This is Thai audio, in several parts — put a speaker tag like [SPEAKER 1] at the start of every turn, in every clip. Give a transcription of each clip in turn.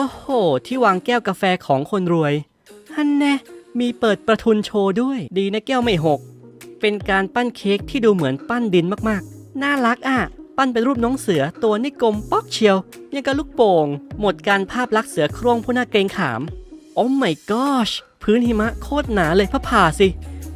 [SPEAKER 1] โอ้โห ที่วางแก้วกาแฟของคนรวยฮันแน่มีเปิดประทุนโชว์ด้วย ดีนะแก้วไม่หก เป็นการปั้นเค้กที่ดูเหมือนปั้นดินมากๆ น่ารักอะ ปั้นเป็นรูปน้องเสือตัวนี่กลมป๊อกเชียวยังกับลูกโป่ง หมดการภาพลักษณ์เสือโคร่งผู้น่าเกรงขาม โอ้ my gosh พื้นหิมะโคตรหนาเลยพระผ่าสิ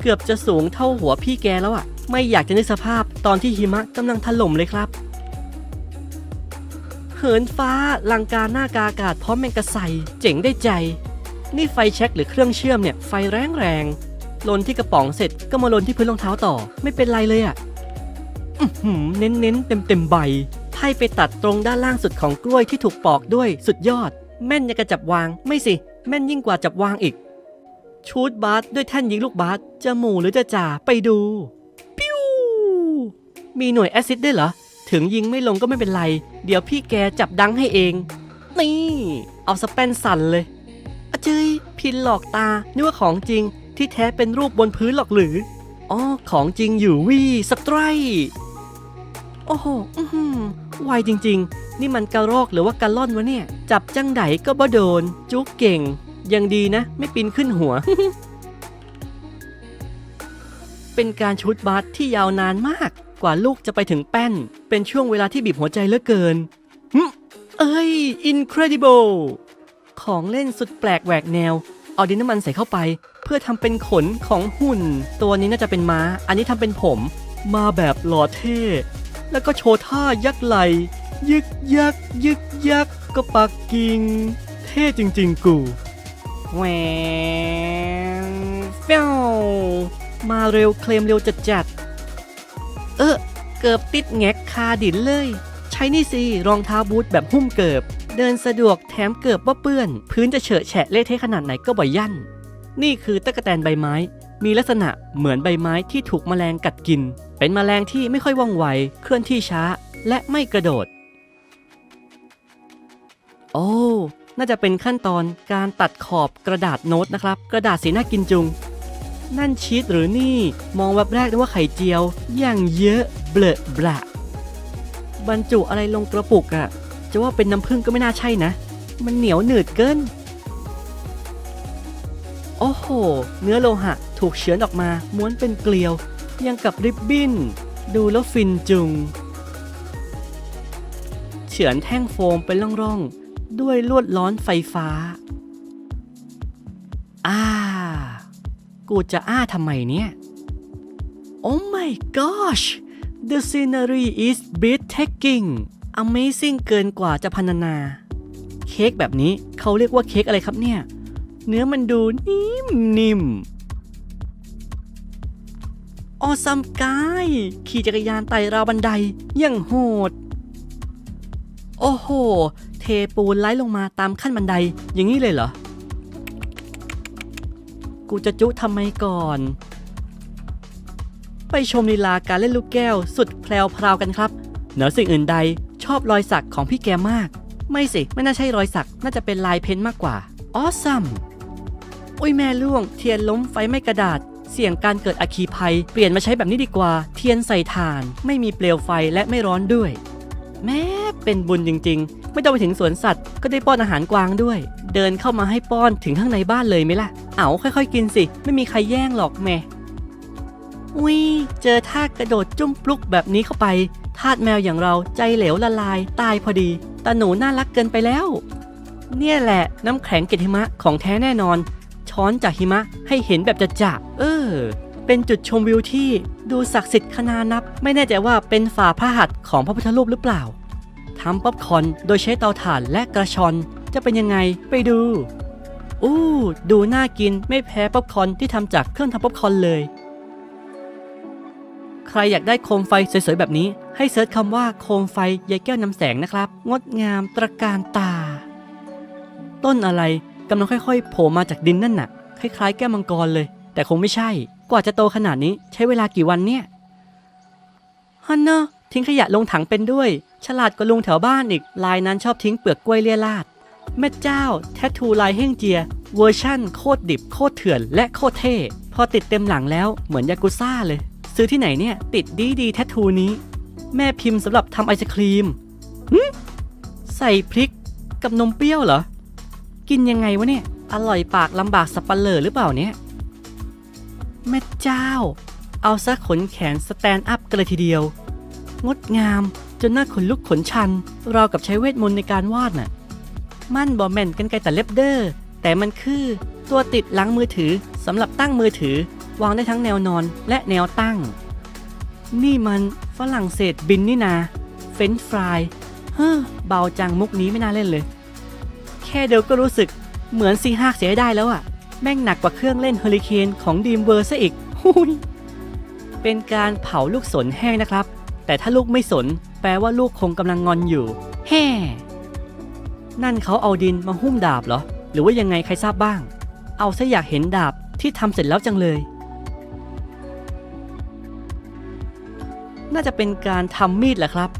[SPEAKER 1] เกือบจะสูงเท่าหัวพี่แกแล้วอะ ไม่อยากจะนึกสภาพตอนที่หิมะกำลังถล่มเลยครับ หินฟ้า ลังกาหน้ากาอากาศพร้อมแมงกะไซเจ๋งได้ใจ นี่ไฟแช็คหรือเครื่องเชื่อมเนี่ย ไฟแรงแรงลนที่กระป๋องเสร็จก็มาลนที่พื้นรองเท้าต่อ ไม่เป็นไรเลยอะ่ะหือเน้นเน้นเต็มเต็มใบไพ่ไปตัดตรงด้านล่างสุดของกล้วยที่ถูกปอกด้วยสุดยอด แม่นยังกระจับวาง ไม่สิ แม่นยิ่งกว่าจับวางอีก ชูดบาสด้วยแท่นยิงลูกบาสจะหมู่หรือจะจ่าไปดูปิ้วมีหน่วยแอซิดได้เหรอ ถึงยิงไม่ลงก็ไม่เป็นไร เดี๋ยวพี่แกจับดังให้เอง นี่ เอาสแปนสั่นเลยอเจยพินหลอกตานึกว่าของจริงที่แท้เป็นรูปบนพื้นหรอกหรืออ๋อของจริงอยู่วี่สไตรโอ้โหอื้อหือไวจริง ๆ นี่มันกระรอกหรือว่ากระล่อนวะเนี่ย จับจังไดก็บ่โดน จุกเก่ง ยังดีนะ ไม่ปีนขึ้นหัว เป็นการชุดบาสที่ยาวนานมาก กว่าลูกจะไปถึงแป้น เป็นช่วงเวลาที่บีบหัวใจเหลือเกินหึเอ้ย incredible ของเล่นสุดแปลกแหวกแนว เอาดินน้ำมันใส่เข้าไป เพื่อทำเป็นขนของหุ่น ตัวนี้น่าจะเป็นม้า อันนี้ทำเป็นผม มาแบบหล่อเท่ แล้วก็โชว์ท่ายักไหล ยึกยักยึกยักก็ปักกิง เท่จริง ๆ กูแหวนเฟ้วมาเร็วเคลมเร็วจัดจัดๆ เออ เกือบติดแงกคาดินเลย ใช้นี่สิรองเท้าบูทแบบหุ้มเกิบเดินสะดวกแถมเกือบว่าเปื้อน พื้นจะเฉอะแฉะเละเทะขนาดไหนก็บ่อยยั่น นี่คือตะกแตนใบไม้ มีลักษณะเหมือนใบไม้ที่ถูกแมลงกัดกิน เป็นแมลงที่ไม่ค่อยว่องไว เคลื่อนที่ช้า และไม่กระโดด โอ้น่าจะเป็นขั้นตอนการตัดขอบกระดาษโน้ตนะครับ กระดาษสีน่ากินจุง นั่นชีสหรือนี่ มองแวบแรกนึกว่าไข่เจียว อย่างเยอะเบลอะบละบรรจุอะไรลงกระปุกอะจะว่าเป็นน้ำผึ้งก็ไม่น่าใช่นะ มันเหนียวหนืดเกิน โอ้โห เนื้อโลหะ ถูกเฉือนออกมา ม้วนเป็นเกลียว ยังกับริบบิ้น ดูแล้วฟินจุง เฉือนแท่งโฟมเป็นร่องๆ ด้วยลวดร้อนไฟฟ้าอ่า กูจะอ้าทำไมเนี่ย Oh my gosh the scenery is breathtaking amazing เกินกว่าจะพรรณนา เค้กแบบนี้เขาเรียกว่าเค้กอะไรครับเนี่ย เนื้อมันดูนิ่มนิ่มออซัมกายขี่จักรยานไต่ราวบันไดอย่างโหด โอ้โห เทปูนไล่ลงมาตามขั้นบันไดอย่างนี้เลยเหรอ กูจะจุทำไมก่อน ไปชมลีลาการเล่นลูกแก้วสุดแพรวพราวกันครับ เหนือสิ่งอื่นใดชอบรอยสักของพี่แกมาก ไม่สิ ไม่น่าใช่รอยสัก น่าจะเป็นลายเพ้นท์มากกว่า ออซัมอุ้ยแม่ล่วง เทียนล้มไฟไม่กระดาษ เสี่ยงการเกิดอัคคีภัย เปลี่ยนมาใช้แบบนี้ดีกว่า เทียนใส่ถ่าน ไม่มีเปลวไฟและไม่ร้อนด้วย แม่เป็นบุญจริง ๆ ไม่ต้องไปถึงสวนสัตว์ ก็ได้ป้อนอาหารกวางด้วย เดินเข้ามาให้ป้อนถึงข้างในบ้านเลยไหมล่ะ เอาค่อยๆกินสิ ไม่มีใครแย่งหรอกแม่อุ้ยเจอท่ากระโดดจุ้มปลุกแบบนี้เข้าไป ทาสแมวอย่างเราใจเหลวละลายตายพอดีตาหนูน่ารักเกินไปแล้ว เนี่ยแหละน้ำแข็งเกล็ดหิมะของแท้แน่นอน ช้อนจากหิมะให้เห็นแบบจะจะเออ เป็นจุดชมวิวที่ดูศักดิ์สิทธิ์ขนานับ ไม่แน่ใจว่าเป็นฝาพระหัตถ์ของพระพุทธรูปหรือเปล่าทำป๊อปคอนโดยใช้เตาถ่านและกระชอน จะเป็นยังไงไปดู อู้ดูน่ากินไม่แพ้ป๊อปคอร์นที่ทำจากเครื่องทำป๊อปคอร์นเลย ใครอยากได้โคมไฟสวยๆแบบนี้ ให้เซิร์ชคำว่าโคมไฟยายแก้วน้ำแสงนะครับ งดงามตระการตา ต้นอะไรกำลังค่อยๆโผล่มาจากดินนั่นน่ะ คล้ายๆ แก้วมังกรเลย แต่คงไม่ใช่ กว่าจะโตขนาดนี้ใช้เวลากี่วันเนี่ยฮันเนอะทิ้งขยะลงถังเป็นด้วย ฉลาดกว่าลุงแถวบ้านอีกลายนั้นชอบทิ้งเปลือกกล้วยเลี่ยราด แม่เจ้า แททูลายเฮ่งเจีย เวอร์ชั่นโคตรดิบโคตรเถื่อนและโคตรเท่ พอติดเต็มหลังแล้วเหมือนยากุซ่าเลย ซื้อที่ไหนเนี่ย ติดดีดีแททูนี้ แม่พิมพ์สำหรับทำไอศครีมหึใส่พริกกับนมเปรี้ยวเหรอ กินยังไงวะเนี่ย อร่อยปากลำบากสับปะเลอหรือเปล่าเนี่ย แม่เจ้า เอาซะขนแขนสแตนด์อัพกันเลยทีเดียว งดงามจนหน้าขนลุกขนชัน เราวกับใช้เวทมนต์ในการวาดน่ะ มั่นบอแม่นกันไกลแต่เล็บเดอร์แต่มันคือตัวติดหลังมือถือสำหรับตั้งมือถือ วางได้ทั้งแนวนอนและแนวตั้ง นี่มันฝรั่งเศสบินนี่นา เฟนฟราย เฮ้อเบาจังมุกนี้ไม่น่าเล่นเลย แค่เดียวก็รู้สึกเหมือนซีฮากเสียได้แล้วอะแม่งหนักกว่าเครื่องเล่นเฮอริเคนของดีมเวอร์ซะอีกหุยเป็นการเผาลูกสนแห้งนะครับ แต่ถ้าลูกไม่สน แปลว่าลูกคงกำลังงอนอยู่ แฮ่ นั่นเขาเอาดินมาหุ้มดาบเหรอ หรือว่ายังไงใครทราบบ้าง เอาซะอยากเห็นดาบที่ทำเสร็จแล้วจังเลย น่าจะเป็นการทำมีดแหละครับ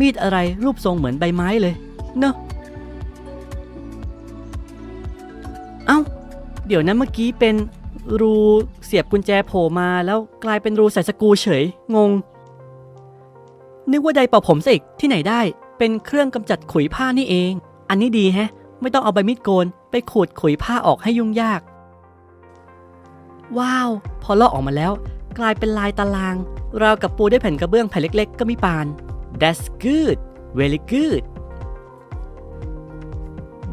[SPEAKER 1] มีดอะไรรูปทรงเหมือนใบไม้เลย เนอะเอ้า เดี๋ยวนั้นเมื่อกี้เป็นรูเสียบกุญแจโผล่มาแล้วกลายเป็นรูใส่สกูเฉย งง นึกว่าไดเป่าผมซะอีกที่ไหนได้ เป็นเครื่องกำจัดขุยผ้านี่เอง อันนี้ดีแฮะ ไม่ต้องเอาใบมีดโกน ไปขูดขุยผ้าออกให้ยุ่งยาก ว้าว พอลอกออกมาแล้ว กลายเป็นลายตาราง ราวกับปูด้วยแผ่นกระเบื้องแผ่นเล็ก ๆ ก็มีปาน That's good very good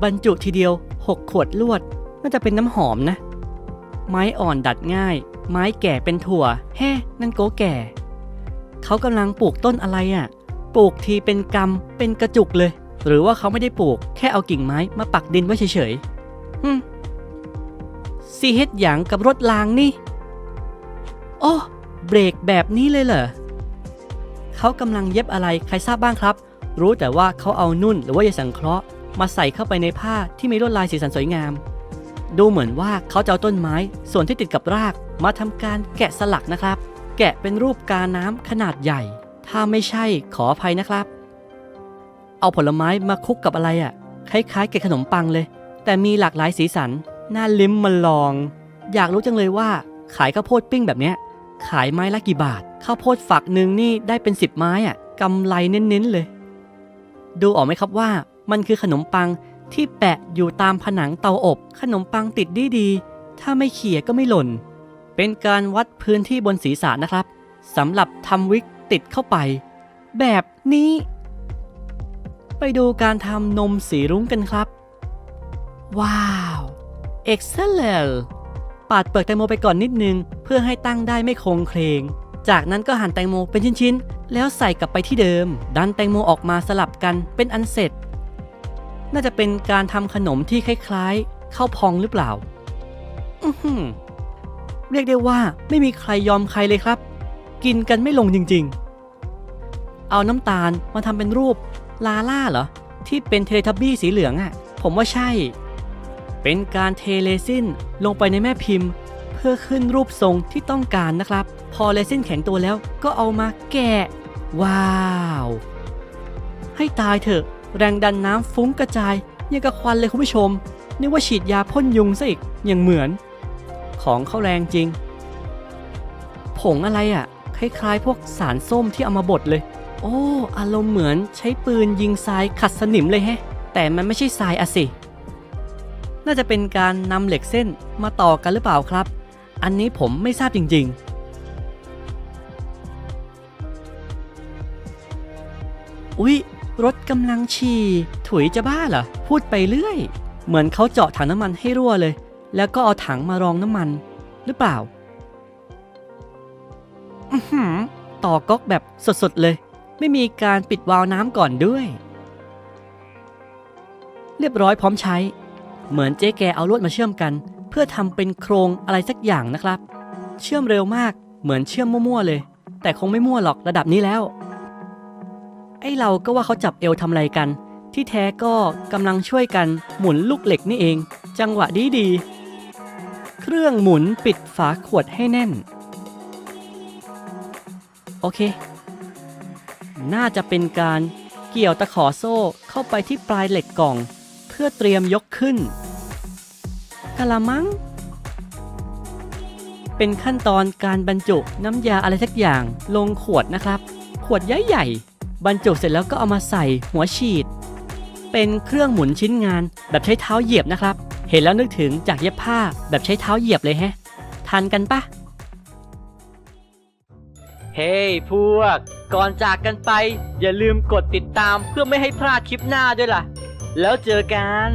[SPEAKER 1] บรรจุทีเดียว 6 ขวดลวด น่าจะเป็นน้ำหอมนะ ไม้อ่อนดัดง่าย ไม้แก่เป็นถั่ว แฮ่นั่นโกแก่ เขากำลังปลูกต้นอะไรอะ่ะ ปลูกทีเป็นกำเป็นกระจุกเลย หรือว่าเขาไม่ได้ปลูก แค่เอากิ่งไม้มาปักดินไว้เฉยๆฮึซีเฮ็ดหยางกับรถรางนี่ โอ้เบรกแบบนี้เลยเหรอเขากำลังเย็บอะไรใครทราบบ้างครับ รู้แต่ว่าเขาเอานุ่นหรือว่ายาสังเคราะห์มาใส่เข้าไปในผ้าที่มีลวดลายสีสันสวยงาม ดูเหมือนว่าเขาจะเอาต้นไม้ส่วนที่ติดกับรากมาทำการแกะสลักนะครับ แกะเป็นรูปกาน้ำขนาดใหญ่ ถ้าไม่ใช่ขออภัยนะครับ เอาผลไม้มาคลุกกับอะไรอะ่ะคล้ายๆแกะขนมปังเลย แต่มีหลากหลายสีสันน่าลิ้มมาลอง อยากรู้จังเลยว่า ขายข้าวโพดปิ้งแบบเนี้ย ขายไม้ละกี่บาทข้าวโพดฝักหนึ่งนี่ได้เป็นสิบไม้อะกำไรเน้นๆเลย ดูออกไหมครับว่า มันคือขนมปังที่แปะอยู่ตามผนังเตาอบ ขนมปังติดดีดีๆถ้าไม่เขี่ยก็ไม่หล่น เป็นการวัดพื้นที่บนศีรษะนะครับสำหรับทำวิกติดเข้าไป แบบนี้ ไปดูการทำนมสีรุ้งกันครับ ว้าว excellent ปาดเปลือกแตงโมไปก่อนนิดนึง เพื่อให้ตั้งได้ไม่โคงเคลง จากนั้นก็หั่นแตงโมเป็นชิ้นๆ แล้วใส่กลับไปที่เดิม ดันแตงโมออกมาสลับกันเป็นอันเสร็จ น่าจะเป็นการทำขนมที่คล้ายๆข้าวพองหรือเปล่า อืเรียกได้ว่าไม่มีใครยอมใครเลยครับ กินกันไม่ลงจริงๆ เอาน้ำตาลมาทำเป็นรูป ลาล่าเหรอ ที่เป็นเทเลทับบี้สีเหลืองอะ่ะ ผมว่าใช่ เป็นการเทเลซินลงไปในแม่พิมพ์ เพื่อขึ้นรูปทรงที่ต้องการนะครับ พอเลซินแข็งตัวแล้วก็เอามาแกะ ว้าว ให้ตายเถอะ แรงดันน้ำฟุ้งกระจายยังกับควันเลยคุณผู้ชมนึกว่าฉีดยาพ่นยุงซะอีกยังเหมือน ของเข้าแรงจริง ผงอะไรอะ่ะ คล้ายๆ พวกสารส้มที่เอามาบดเลย โอ้ อารมณ์เหมือนใช้ปืนยิงทรายขัดสนิมเลยแฮะ แต่มันไม่ใช่ทรายอะสิ น่าจะเป็นการนำเหล็กเส้นมาต่อกันหรือเปล่าครับ อันนี้ผมไม่ทราบจริง ๆอุ๊ย รถกำลังฉี่ถุยจะบ้าเหรอ พูดไปเรื่อย เหมือนเขาเจาะถังน้ำมันให้รั่วเลย แล้วก็เอาถังมารองน้ำมัน หรือเปล่าอือหือต่อก๊อกแบบสดๆเลย ไม่มีการปิดวาล์วน้ำก่อนด้วย เรียบร้อยพร้อมใช้ เหมือนเจ๊แกเอาลวดมาเชื่อมกัน เพื่อทำเป็นโครงอะไรสักอย่างนะครับ เชื่อมเร็วมากเหมือนเชื่อมมั่วๆเลย แต่คงไม่มั่วหรอกระดับนี้แล้ว ไอเราก็ว่าเขาจับเอวทำอะไรกัน ที่แท้ก็กำลังช่วยกันหมุนลูกเหล็กนี่เอง จังหวะดีดีๆเครื่องหมุนปิดฝาขวดให้แน่น โอเค น่าจะเป็นการเกี่ยวตะขอโซ่เข้าไปที่ปลายเหล็กกล่อง เพื่อเตรียมยกขึ้นกะละมัง เป็นขั้นตอนการบรรจุน้ำยาอะไรสักอย่างลงขวดนะครับ ขวดใหญ่ๆบรรจุเสร็จแล้วก็เอามาใส่หัวฉีด เป็นเครื่องหมุนชิ้นงานแบบใช้เท้าเหยียบนะครับ เห็นแล้วนึกถึงจากเย็บผ้าแบบใช้เท้าเหยียบเลยแฮะทันกันปะเฮ้ยพวก ก่อนจากกันไป อย่าลืมกดติดตามเพื่อไม่ให้พลาดคลิปหน้าด้วยล่ะ แล้วเจอกัน